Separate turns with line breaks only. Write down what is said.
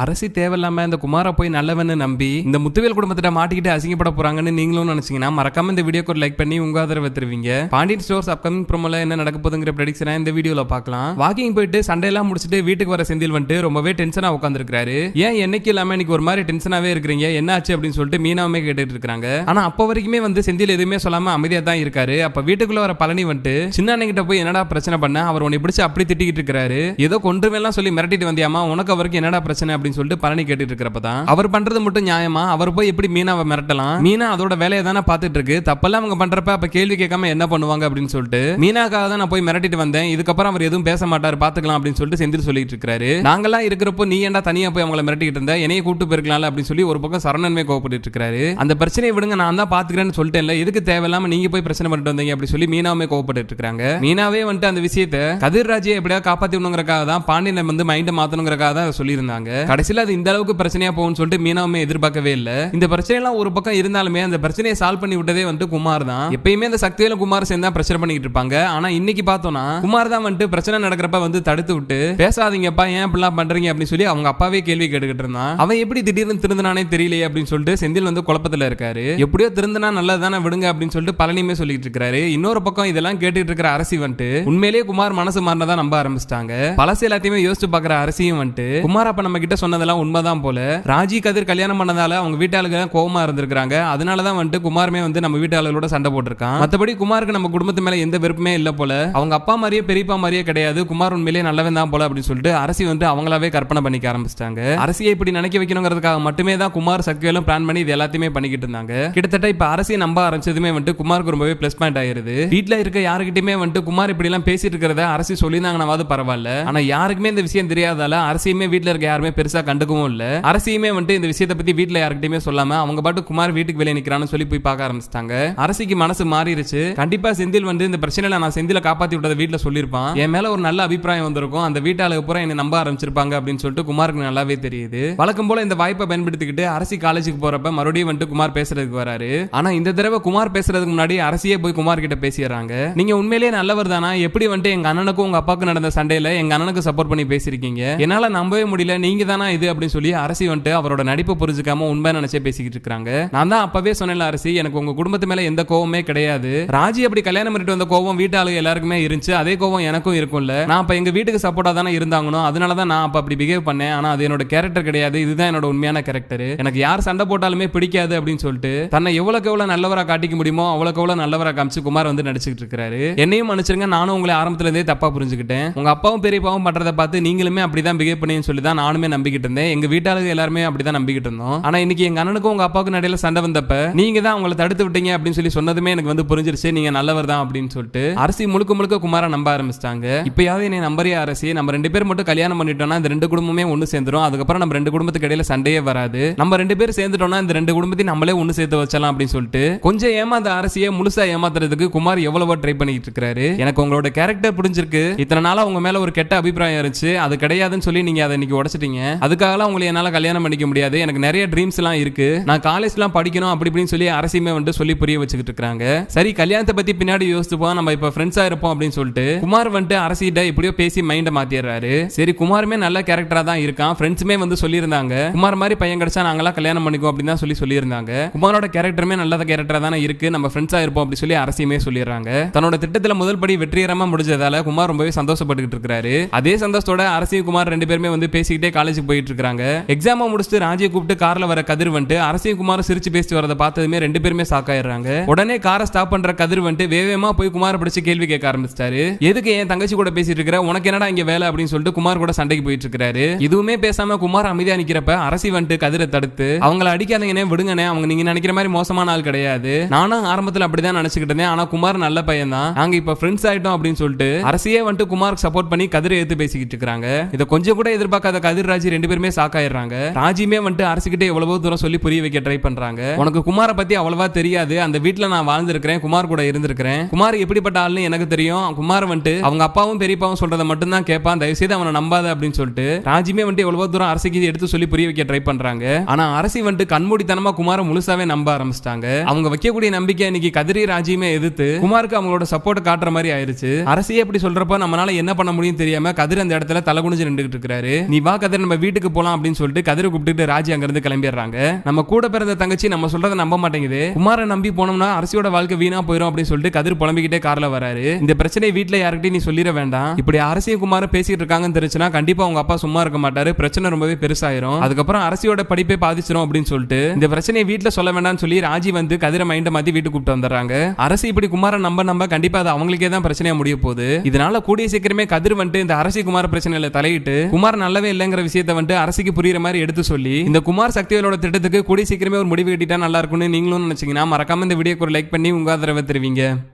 அரசி தேவையில்லாம இந்த குமாரை போய் நல்லவன்னு நம்பி இந்த முத்துவேல் குடும்பத்திட்ட மாட்டிக்கிட்டு அசிங்கப்பட போறாங்கன்னு நீங்களும் நினைச்சீங்கன்னா மறக்காம இந்த வீடியோக்கு லைக் பண்ணி உங்க ஆதரவை தருவீங்க. பாண்டியன் ஸ்டோர்ஸ் அப்கமிங் ப்ரோமோல என்ன நடக்க போதுங்கிற ப்ரெடிக்ஷனை இந்த வீடியோல பார்க்கலாம். வாக்கிங் போயிட்டு சண்டையெல்லாம் முடிச்சுட்டு வீட்டுக்கு வர செந்தில் வந்துட்டு ரொம்பவே டென்ஷனா உட்காந்துருக்காரு ஏன் என்னைக்கு இல்லாம இன்னைக்கு ஒரு மாதிரி டென்ஷனாவே இருக்கிறீங்க? என்ன ஆச்சு அப்படின்னு சொல்லிட்டு மீனாவுமே கேட்டுட்டு இருக்காங்க. ஆனா அப்ப வரைக்குமே வந்து செந்தில் எதுவுமே சொல்லாம அமைதியா தான் இருக்காரு. அப்ப வீட்டுக்குள்ள வர பழனி வந்துட்டு சின்ன அண்ணங்கிட்ட போய் என்னடா பிரச்சனை பண்ண? அவர் உன்னை பிடிச்சி அப்படி திட்டிக்கிட்டு இருக்காரு ஏதோ கொன்றுமெல்லாம் சொல்லி மிரட்டிட்டு வந்தியாமா உனக்கு அவருக்கு என்னடா பிரச்சனை? அப்படின்னு சொல்லிட்டு பழனி கேட்டுட்டு இருக்கிறப்ப தான் அவர் பண்றது மட்டும் நியாயமா? அவர் போய் எப்படி மீனாவை மிரட்டலாம்? மீனா அதோட வேலையை தானே பார்த்துட்டு இருக்கு தப்பெல்லாம் அவங்க பண்றப்ப அப்ப கேள்வி கேட்காம என்ன பண்ணுவாங்க அப்படின்னு சொல்லிட்டு மீனாக்காக தான் நான் போய் மிரட்டிட்டு வந்தேன். இதுக்கப்புறம் அவர் எதுவும் பேச மாட்டார் பாத்துக்கலாம் அப்படின்னு சொல்லிட்டு செந்தில் சொல்லிட்டு இருக்காரு நாங்கெல்லாம் இருக்கிறப்போ நீ ஏன்டா தனியா போய் அவங்கள மிரட்டிட்டு இருந்த? என்னைய கூட்டு போயிருக்கலாம்ல அப்படின்னு சொல்லி ஒரு பக்கம் சரணன்மே கோவப்பட்டு இருக்காரு அந்த பிரச்சனையை விடுங்க நான் தான் பாத்துக்கிறேன்னு சொல்லிட்டேன்ல. எதுக்கு தேவையில்லாம நீங்க போய் பிரச்சனை பண்ணிட்டு வந்தீங்க அப்படி சொல்லி மீனாவே கோவப்பட்டு இருக்காங்க மீனாவே வந்துட்டு அந்த விஷயத்தை கதிர்ராஜை எப்படியாவது காப்பாத்தி விடணுங்கிறக்காக தான் பாண்டியனை வந்து மைண்டை மாத்தணுங்கிறக்காக தான் சொல்லியிருந்தாங்க. கடைசியில் அது இந்த அளவுக்கு பிரச்சனையா போகும்னு சொல்லிட்டு மீனாவுமே எதிர்பார்க்கவே இல்லை. இந்த பிரச்சனைலாம் ஒரு பக்கம் இருந்தாலுமே அந்த பிரச்சனையை சால்வ் பண்ணி விட்டதே வந்து குமார் தான். எப்பயுமே அந்த சக்தியில குமார் சேர்ந்து தான் பிரச்சனை பண்ணிட்டு இருப்பாங்க. ஆனா இன்னைக்கு பார்த்தோம்னா குமார் தான் வந்துட்டு பிரச்சனை நடக்கிறப்ப வந்து தடுத்து விட்டு பேசாதீங்கப்பா ஏன் இப்படிலாம் பண்றீங்க அப்படின்னு சொல்லி அவங்க அப்பாவே கேள்வி கேட்டுக்கிட்டு இருந்தான். அவன் எப்படி திடீர்னு திருந்தனானே தெரியலையே அப்படின்னு சொல்லிட்டு செந்தில் வந்து குழப்பத்துல இருக்காரு. எப்படியோ திருந்தனா நல்லதானே விடுங்க அப்படின்னு சொல்லிட்டு பழனியுமே சொல்லிட்டு இருக்காரு. இன்னொரு பக்கம் இதெல்லாம் கேட்டுட்டு இருக்கிற அரசி வந்துட்டு உண்மையிலேயே குமார் மனசு மாறினதான் நம்ப ஆரம்பிச்சிட்டாங்க. பழசு எல்லாத்தையுமே யோசிச்சு பாக்குற அரசியும் வந்துட்டு குமார் அப்ப நம்ம கிட்ட சொன்னதெல்லாம் உண்மைதான் போல. ராஜி கதிர் கல்யாணம் பண்ணதால அவங்க வீட்டாளுக்கு கோவமா இருந்திருக்காங்க அதனாலதான் வந்துட்டு குமாருமே வந்து நம்ம வீட்டாளர்களோட சண்டை போட்டிருக்கான். மத்தபடி குமாருக்கு நம்ம குடும்பத்து மேல எந்த வெறுப்புமே இல்ல போல. அவங்க அப்பா மாதிரியே பெரியப்பா மாதிரியே கிடையாது. குமார் உண்மையிலேயே நல்லவன் தான் போல அப்படின்னு சொல்லிட்டு அரசி வந்து அவங்களாவே கற்பனை பண்ணிக்க ஆரம்பிச்சிட்டாங்க. அரசியை இப்படி நினைக்க வைக்கணுங்கிறதுக்காக மட்டுமே தான் குமார் சக்திகளும் பிளான் பண்ணி இது எல்லாத்தையுமே பண்ணிக்கிட்டு இருந்தாங்க. கிட்டத்தட்ட இப்ப அரசியை நம்ப ஆரம்பிச்சதுமே வந்துட்டு குமாருக்கு ரொம்பவே பிளஸ் பாயிண்ட் ஆயிருது. வீட்ல இருக்க யாருக்கிட்டயுமே வந்துட்டு குமார் இப்படி எல்லாம் பேசிட்டு இருக்கிறத அரசி சொல்லியிருந்தாங்கன்னாவது பரவாயில்ல. ஆனா யாருக்குமே இந்த விஷயம் தெரியாதால அரசியுமே வீட்டுல இருக்க யாருமே பெருசா கண்டுக்கவும் இல்ல. அரசியுமே வந்துட்டு இந்த விஷயத்தை பத்தி வீட்டுல யாருக்கிட்டயுமே சொல்லாம அவங்க பாட்டு குமார் வீட்டுக்கு வெளியே நிக்கிறான்னு சொல்லி போய் பார்க்க ஆரம்பிச்சிட்டாங்க. அரசிக்கு மனசு மாறிடுச்சு கண்டிப்பா செந்தில் வந்து இந்த பிரச்சனையில நான் செந்தில காப்பாத்தி விட்டதை வீட்டுல சொல்லியிருப்பான். என் மேல ஒரு நல்ல அபிப்பிராயம் வந்திருக்கும். அந்த வீட்டாளுக்கு பூரா என்ன நம்ப ஆரம்பிச்சிருப்பாங்க அப்படின்னு சொல்லிட்டு குமாருக்கு நல்லாவே தெரியுது. வழக்கம் போல இந்த வாய்ப்பை பயன்படுத்திக்கிட்டு அரசி காலேஜுக்கு போறப்ப மறுபடியும் வந்துட்டு குமார் பேசுறதுக்கு வராரு. ஆனா இந்த தடவை குமார் பேசுறதுக்கு முன்னாடி அரசியே போய் குமார் கிட்ட பேசிடுறாங்க. நீங்க உண்மையிலேயே நல்லவர் தானா? எப்படி வந்துட்டு எங்க அண்ணனுக்கும் உங்க அப்பாவுக்கும் நடந்த சண்டையில எங்க அண்ணனுக்கு சப்போர்ட் பண்ணி பேசிருக்கீங்க என்னால நம்பவே முடியல. நீங்க தானே இது அப்படின்னு சொல்லி அரசி வந்துட்டு அவரோட நடிப்பு புரிஞ்சுக்காம உண்மை நினைச்சே பேசிக்கிட்டு இருக்காங்க நான் தான் அப்பவே சொன்னேன் அரசி எனக்கு உங்க குடும்பத்து மேல எந்த கோவமே கிடையாது. ராஜி அப்படி கல்யாணம் பண்ணிட்டு வந்த கோவம் வீட்டாளு எல்லாருக்குமே இருந்துச்சு. அதே கோவம் எனக்கும் இருக்கும்ல. நான் அப்ப எங்க வீட்டுக்கு சப்போர்ட்டா தானே இருந்தாங்கனோ அதனால தான் நான் அப்ப அப்படி பிஹேவ் பண்ணேன். ஆனா அது என்னோட கேரக்டர் கிடையாது. இதுதான் என்னோட உண்மையான கேரக்டர் எனக்கு யார் சண்டை போட்டாலுமே பிடிக்காது அப்படின்னு சொல்லிட்டு தன்னை எவ்வளவுக்கு எவ்வளவு நல்லவரா காட்டிக்க முடியுமோ அவ்வளவுக்கு எவ்வளவு நல்லவரா காமிச்சு குமார் வந்து நடிச்சுக்கிட்டு இருக்காரு என்னையும் மன்னிச்சிருங்க நானும் உங்களை ஆரம்பத்துல இருந்தே தப்பா புரிஞ்சுக்கிட்டேன். உங்க அப்பாவும் பெரியப்பாவும் பண்றதை பார்த்து நீங்களுமே அப்படிதான் பிஹேவ் பண்ணின்னு சொல்லி தான் நானுமே நம்பிக்கிட்டு இருந்தேன். எங்க வீட்டாளுங்க எல்லாருமே அப்படிதான் நம்பிக்கிட்டு இருந்தோம். ஆனா இன்னைக்கு எங்க அண்ணனுக்கும் உங்க அப்பாவுக்கும் நடையில சண்டை வந்தப்ப நீங்க தான் அவங்களை தடுத்து விட்டீங்க அப்படின்னு சொல்லி சொன்னதுமே எனக்கு வந்து புரிஞ்சிருச்சு. நீங்க நல்லவர் தான் அப்படின்னு சொல்லிட்டு அரசி முழுக்க முழுக்க குமார நம்ப ஆரம்பிச்சிட்டாங்க. இப்பயாவது என்னை நம்பறிய அரசி? நம்ம ரெண்டு பேர் மட்டும் கல்யாணம் பண்ணிட்டோம்னா இந்த ரெண்டு குடும்பமே ஒண்ணு சேர்ந்துரும். அதுக்கப்புறம் நம்ம ரெண்டு குடும்பத்துக்கு இடையில சண்டையே வராது. நம்ம ரெண்டு பேர் சேர்ந்துட்டோம்னா இந்த ரெண்டு குடும்பத்தையும் நம்மளே ஒண்ணு சேர்த்து வச்சலாம் அப்படின்னு சொல்லிட்டு கொஞ்சம் ஏமாந்த அரசியை முழுசா ஏமாத்துறதுக்கு குமார் எவ்வளவோ ட்ரை பண்ணிட்டு இருக்காரு. எனக்கு உங்களோட கேரக்டர் புரிஞ்சிருக்கு. இத்தனை நாளா உங்க மேல ஒரு கெட்ட அபிப்பிராயம் இருந்துச்சு. அது கிடையாதுன்னு சொல்லி நீங்க அதை இன்னைக்கு உடச்சிட்டீங்க. அதுக்காகலாம் உங்களை என்னால் கல்யாணம் பண்ணிக்க முடியாது. எனக்கு நிறைய ட்ரீம்ஸ் எல்லாம் இருக்கு. நான் காலேஜ்லாம் படிக்கணும் அப்படி இப்படின்னு சொல்லி அரசியுமே வந்துட்டு சொல்லி புரிய வச்சுக்கிட்டு இருக்காங்க சரி கல்யாணத்தை பத்தி பின்னாடி யோசிச்சுப்போம் நம்ம இப்ப ஃப்ரெண்ட்ஸா இருப்போம் அப்படின்னு சொல்லிட்டு குமார் வந்துட்டு அரசிட்ட இப்படியோ பேசி மைண்டை மாத்திடுறாரு. சரி குமாருமே நல்ல கேரக்டரா தான் இருக்கான். ஃப்ரெண்ட்ஸுமே வந்து சொல்லியிருந்தாங்க. குமார் மாதிரி பையன் கிடைச்சா நாங்களாம் கல்யாணம் பண்ணிக்குவோம் அப்படின்னு தான் சொல்லி சொல்லியிருந்தாங்க. குமாரோட கேரக்டருமே நல்ல கேரக்டரா தானே இருக்கு. நம்ம ஃப்ரெண்ட்ஸா இருப்போம் அப்படி சொல்லி அரசியுமே சொல்லிடுறாங்க. தன்னோட திட்டத்துல முதல் படி வெற்றிகரமா முடிஞ்சதால குமார் ரொம்பவே சந்தோஷப்பட்டுக்கிட்டு இருக்காரு அதே சந்தோஷத்தோட அரசியும் குமார் ரெண்டு பேருமே வந்து பேசிக்கிட்டே காலேஜ் காலேஜுக்கு போயிட்டு இருக்காங்க எக்ஸாமை முடிச்சுட்டு ராஜியை கூப்பிட்டு கார்ல வர கதிர் வந்துட்டு அரசியும் குமார் சிரிச்சு பேசி வரதை பார்த்ததுமே ரெண்டு பேருமே சாக்காயிடுறாங்க உடனே காரை ஸ்டாப் பண்ற கதிர் வந்துட்டு வேகமா போய் குமார் பிடிச்சு கேள்வி கேட்க ஆரம்பிச்சிட்டாரு. எதுக்கு என் தங்கச்சி கூட பேசிட்டு இருக்கிற? உனக்கு என்னடா இங்க வேலை அப்படின்னு சொல்லிட்டு குமார் கூட சண்டைக்கு போயிட்டு இருக்காரு இதுவுமே பேசாம குமார் அமைதியா நிக்கிறப்ப அரசி வந்துட்டு கதிரை தடுத்து அவங்கள அடிக்காதீங்கன்னே விடுங்கனே அவங்க நீங்க நினைக்கிற மாதிரி மோசமான ஆள் கிடையாது. நானும் ஆரம்பத்துல அப்படிதான் நினைச்சுக்கிட்டு இருந்தேன். ஆனா குமார் நல்ல பையன் தான் நாங்க இப்ப ஃப்ரெண்ட்ஸ் ஆயிட்டோம் அப்படின்னு சொல்லிட்டு அரசியே வந்துட்டு குமாருக்கு சப்போர்ட் பண்ணி கதிரை எடுத்து பேசிக்கிட்டு இருக்காங்க இதை கொஞ்சம் கூட எதிர்பார்க்காத கதிர் ராஜ் ரெண்டு பேருமே சாக்காயிடுறாங்க ராஜியுமே வந்துட்டு அரசுகிட்டே எவ்வளவோ தூரம் சொல்லி புரிய வைக்க ட்ரை பண்றாங்க. உனக்கு குமாரை பத்தி அவ்வளவா தெரியாது. அந்த வீட்டுல நான் வாழ்ந்திருக்கிறேன். குமார் கூட இருந்திருக்கிறேன். குமார் எப்படிப்பட்ட ஆள்னு எனக்கு தெரியும். குமார் வந்துட்டு அவங்க அப்பாவும் பெரியப்பாவும் சொல்றதை மட்டும் தான் கேட்பான். தயவு செய்து அவனை நம்பாத அப்படின்னு சொல்லிட்டு ராஜியுமே வந்துட்டு எவ்வளவோ தூரம் அரசுக்கு எடுத்து சொல்லி புரிய வைக்க ட்ரை பண்றாங்க. ஆனா அரசி வந்துட்டு கண்மூடித்தனமா குமாரை முழுசாவே நம்ப ஆரம்பிச்சிட்டாங்க. அவங்க வைக்கக்கூடிய நம்பிக்கை இன்னைக்கு கதிரி ராஜியுமே எதிர்த்து குமாருக்கு அவங்களோட சப்போர்ட் காட்டுற மாதிரி ஆயிருச்சு. அரசியே இப்படி சொல்றப்ப நம்மளால என்ன பண்ண முடியும் தெரியாம கதிர் அந்த இடத்துல தலை குனிஞ்சு நின்றுட்டு இருக்காரு. நீ வா கதிர் நம்ம வீட்டுக்கு போலாம் அப்படின்னு சொல்லிட்டு கதிரை கூப்பிட்டு ராஜி அங்கிருந்து கிளம்பிடுறாங்க. நம்ம கூட பிறந்த தங்கச்சி நம்ம சொல்றதை நம்ப மாட்டேங்குது. குமாரை நம்பி போனோம்னா அரசியோட வாழ்க்கை வீணா போயிடும் அப்படின்னு சொல்லிட்டு கதிர் புலம்பிக்கிட்டே கார்ல வராரு. இந்த பிரச்சனை வீட்டுல யார்கிட்டயும் நீ சொல்லிட வேண்டாம். இப்படி அரசியும் குமாரும் பேசிட்டு இருக்காங்கன்னு தெரிஞ்சுன்னா கண்டிப்பா உங்க அப்பா சும்மா இருக்க மாட்டாரு. பிரச்சனை ரொம்பவே பெருசாயிரும். அதுக்கப்புறம் அரசியோட படிப்பே பாதிச்சிடும் அப்படின்னு சொல்லிட்டு இந்த பிரச்சனையை வீட்டுல சொல்ல வேண்டாம்னு சொல்லி ராஜி வந்து கதிரை மைண்ட மாத்தி வீட்டுக்கு கூப்பிட்டு வந்துடுறாங்க. அரசு இப்படி குமார நம்ப நம்ப கண்டிப்பா அது அவங்களுக்கே தான் பிரச்சனையா முடிய போகுது. இதனால கூடிய சீக்கிரமே கதிர் வந்துட்டு இந்த அரசி குமார பிரச்சனையில தலையிட்டு குமார் நல்லவே இல்லைங்கிற விஷயத்த வந்துட்டு அரசுக்கு புரியுற மாதிரி எடுத்து சொல்லி இந்த குமார் சக்திவேலோட திட்டத்துக்கு கூடிய சீக்கிரமே ஒரு முடிவு கட்டிட்டா நல்லா இருக்கும்னு நீங்களும் நினைச்சீங்கன்னா மறக்காம இந்த வீடியோக்கு ஒரு லைக் பண்ணி உங்க ஆதரவை தெரிவிங்க.